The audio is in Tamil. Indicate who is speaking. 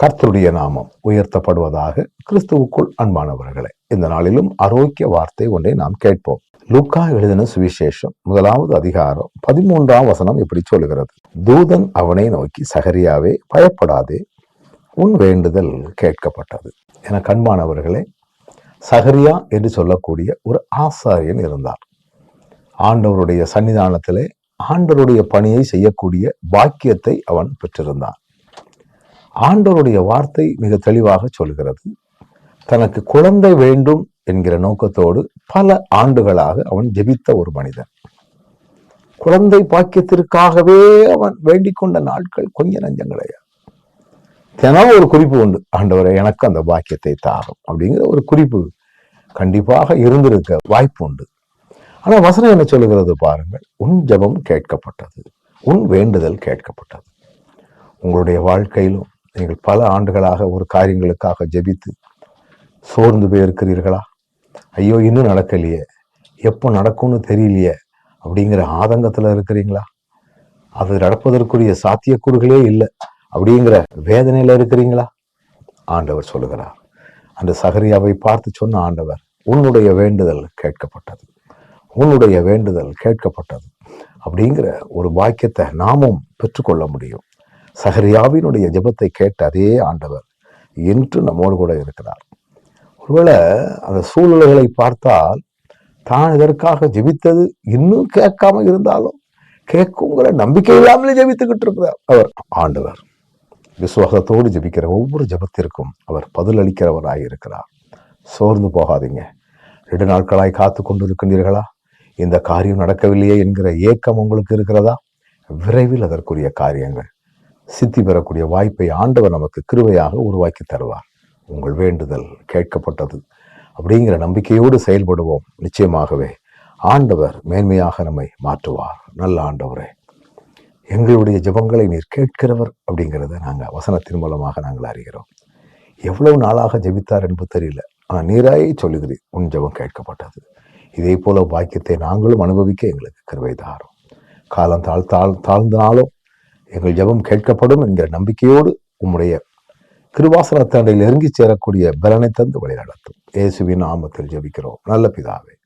Speaker 1: கர்த்தருடைய நாமம் உயர்த்தப்படுவதாக கிறிஸ்துவுக்குள் அன்பானவர்களே இந்த நாளிலும் ஆரோக்கிய வார்த்தை ஒன்றை நாம் கேட்போம். லுக்கா எழுதின சுவிசேஷம் முதலாவது அதிகாரம் பதிமூன்றாம் வசனம் இப்படி சொல்கிறது தூதன் அவனை நோக்கி சகரியாவே பயப்படாதே உன் வேண்டுதல் கேட்கப்பட்டது. என கண்பானவர்களே சகரியா என்று சொல்லக்கூடிய ஒரு ஆசாரியன் இருந்தார் ஆண்டவருடைய சன்னிதானத்திலே ஆண்டவருடைய பணியை செய்யக்கூடிய பாக்கியத்தை அவன் பெற்றிருந்தான். ஆண்டவருடைய வார்த்தை மிக தெளிவாக சொல்கிறது. தனக்கு குழந்தை வேண்டும் என்கிற நோக்கத்தோடு பல ஆண்டுகளாக அவன் ஜெபித்த ஒரு மனிதன். குழந்தை பாக்கியத்திற்காகவே அவன் வேண்டிக் கொண்ட நாட்கள் கொஞ்ச நஞ்சங்களையா தினம் ஒரு குறிப்பு உண்டு. ஆண்டவரை எனக்கு அந்த பாக்கியத்தை தாகும் அப்படிங்கிற ஒரு குறிப்பு கண்டிப்பாக இருந்திருக்க வாய்ப்பு உண்டு. ஆனா வசனம் என்ன சொல்லுகிறது பாருங்கள். உன் ஜெபம் கேட்கப்பட்டது. உன் வேண்டுதல் கேட்கப்பட்டது. உங்களுடைய வாழ்க்கையிலும் நீங்கள் பல ஆண்டுகளாக ஒரு காரியங்களுக்காக ஜெபித்து சோர்ந்து போயிருக்கிறீர்களா? ஐயோ இன்னும் நடக்கலையே. எப்போ நடக்கும்னு தெரியலையே. அப்படிங்கிற ஆதங்கத்தில் இருக்கிறீங்களா? அது நடப்பதற்குரிய சாத்தியக்கூறுகளே இல்லை. அப்படிங்கிற வேதனையில் இருக்கிறீங்களா? ஆண்டவர் சொல்லுகிறார். அந்த சகரியாவை பார்த்து சொன்ன ஆண்டவர் உன்னுடைய வேண்டுதல் கேட்கப்பட்டது. உன்னுடைய வேண்டுதல் கேட்கப்பட்டது. அப்படிங்கிற ஒரு வாக்கியத்தை நாமும் பெற்றுக்கொள்ள முடியும். சஹரியாவினுடைய ஜபத்தை கேட்ட அதே ஆண்டவர் என்று நம்மோடு கூட இருக்கிறார். ஒருவேளை அந்த சூழ்நிலைகளை பார்த்தால் தான் இதற்காக ஜெபித்தது இன்னும் கேட்காம இருந்தாலும் கேட்குங்கிற நம்பிக்கை இல்லாமலே ஜெபித்துக்கிட்டு இருக்கிறார் அவர் ஆண்டவர். விசுவாசத்தோடு ஜெபிக்கிற ஒவ்வொரு ஜெபத்திற்கும் அவர் பதிலளிக்கிறவராய் இருக்கிறார். சோர்ந்து போகாதீங்க. ரெண்டு நாட்களாய் காத்து கொண்டு இருக்கின்றீர்களா இந்த காரியம் நடக்கவில்லையே என்கிற ஏக்கம் உங்களுக்கு இருக்கிறதா? விரைவில் அதற்குரிய காரியங்கள் சித்தி பெறக்கூடிய வாய்ப்பை ஆண்டவர் நமக்கு கிருவையாக உருவாக்கி தருவார். உங்கள் வேண்டுதல் கேட்கப்பட்டது. அப்படிங்கிற நம்பிக்கையோடு செயல்படுவோம். நிச்சயமாகவே ஆண்டவர் மேன்மையாக நம்மை மாற்றுவார். நல்ல ஆண்டவரே எங்களுடைய ஜெபங்களை நீர் கேட்கிறவர் அப்படிங்கிறத நாங்கள் வசனத்தின் மூலமாக நாங்கள் அறிகிறோம். எவ்வளவு நாளாக ஜெபித்தார் என்பது தெரியல. ஆனால் நீராயே சொல்லுகிறீர் உன் ஜெபம் கேட்கப்பட்டது. இதே போல பாக்கியத்தை நாங்களும் அனுபவிக்க எங்களுக்கு கருவை தாரும். காலம் தாழ் தாழ் தாழ்ந்தாலும் எங்கள் ஜெபம் கேட்கப்படும் என்கிற நம்பிக்கையோடு உம்முடைய கிருவாசனத்தாண்டையில் இறங்கி சேரக்கூடிய பலனை தந்து வழி நடத்தும் இயேசுவின் நாமத்தில் ஜெபிக்கிறோம். நல்ல பிதாவே